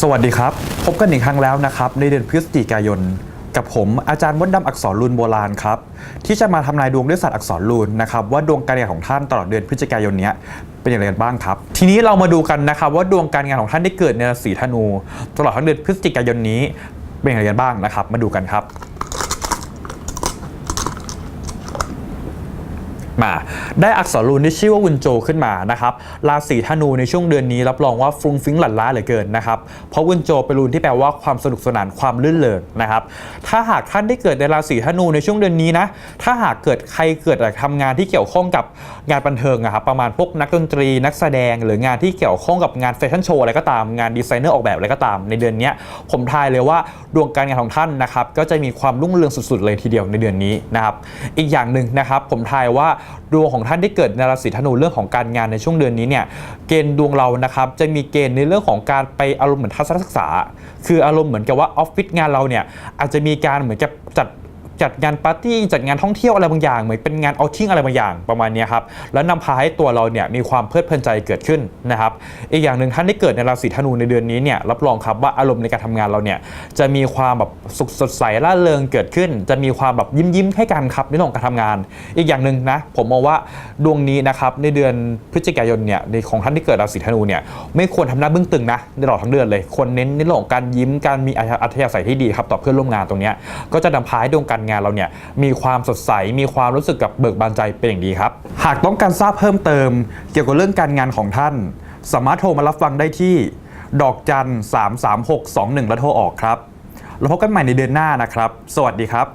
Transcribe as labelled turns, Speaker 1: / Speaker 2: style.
Speaker 1: สวัสดีครับ พบกันอีกครั้งแล้วนะครับ ในเดือนพฤศจิกายน กับผมอาจารย์มดดำอักษรลูนโบราณครับ ที่จะมาทำนายดวงด้วยศาสตร์อักษรลูนนะครับ ว่าดวงการงานของท่านตลอดเดือนพฤศจิกายนนี้เป็นอย่างไรกันบ้างครับ ทีนี้เรามาดูกันนะครับว่าดวงการงานของท่านที่เกิดในราศีธนู ตลอดทั้งเดือนพฤศจิกายนนี้เป็นอย่างไรกันบ้างนะครับ มาดูกันครับ มาได้อักษรรูนที่ชื่อว่าวุนโจขึ้นมานะครับราศีธนูในช่วงเดือนนี้รับรองว่าฟุ้งฟิ้งหลั่นล้าเหลือเกินนะครับเพราะวุนโจเป็นรูนที่แปลว่าความสนุกสนานความลื่นเริงนะครับถ้าหากท่านได้เกิดในราศีธนูในช่วงเดือนนี้นะถ้าหากเกิดใครเกิดทำงานที่เกี่ยวข้องกับงานบันเทิงอะครับประมาณพวกนักดนตรีนักแสดงหรืองานที่เกี่ยวข้องกับงานแฟชั่นโชว์อะไรก็ตามงานดีไซเนอร์ออกแบบอะไรก็ตาม ในเดือนนี้ผมทายเลยว่าดวงการงานของท่านนะครับก็จะมีความรุ่งเรืองสุดๆเลยทีเดียวในเดือนนี้นะครับอีกอย่างหนึ่งนะครับผมทายว่าดวงของท่านที่เกิดในราศีธนูเรื่องของการงานในช่วงเดือนนี้เนี่ยเกณฑ์ดวงเรานะครับจะมีเกณฑ์ในเรื่องของการไปอารมณ์เหมือนทัศนศึกษา คืออารมณ์เหมือนกับว่าออฟฟิศงานเราเนี่ยอาจจะมีการเหมือนกับจัด จัดงานปาร์ตี้จัดงานท่องเที่ยวอะไรบางอย่าง เหมือนเป็นงานเอาทิ้งอะไรบางอย่างประมาณนี้ครับแล้วนำพาให้ตัวเราเนี่ยมีความเพลิดเพลินใจเกิดขึ้นนะครับอีกอย่างหนึ่งท่านที่เกิดในราศีธนูในเดือนนี้เนี่ยรับรองครับว่าอารมณ์ในการทำงานเราเนี่ยจะมีความแบบสุขสดใสร่าเริงเกิดขึ้น จะมีความแบบยิ้มยิ้มๆให้กันครับในเรื่องการทำงาน อีกอย่างหนึ่งนะผมมองว่าดวงนี้นะครับในเดือนพฤศจิกายนเนี่ยในของท่านที่เกิดราศีธนูเนี่ยไม่ควรทำหน้าบึ้งตึงนะในตลอดทั้งเดือนเลยควรเน้นในเรื่องของการยิ้มการมีอัธยาศัยที่ดีครับต่อเพื่อนร่วมงานตรงนี้ก็จะนำพาให้ดวงการงานเราเนี่ยมีความสดใส มีความรู้สึกกับเบิกบานใจเป็นอย่างดีครับ หากต้องการทราบเพิ่มเติม เกี่ยวกับเรื่องการงานของท่าน สามารถโทรมารับฟังได้ที่ ดอกจัน 33621 แล้วโทรออกครับ แล้วพบกันใหม่ในเดือนหน้านะครับ สวัสดีครับ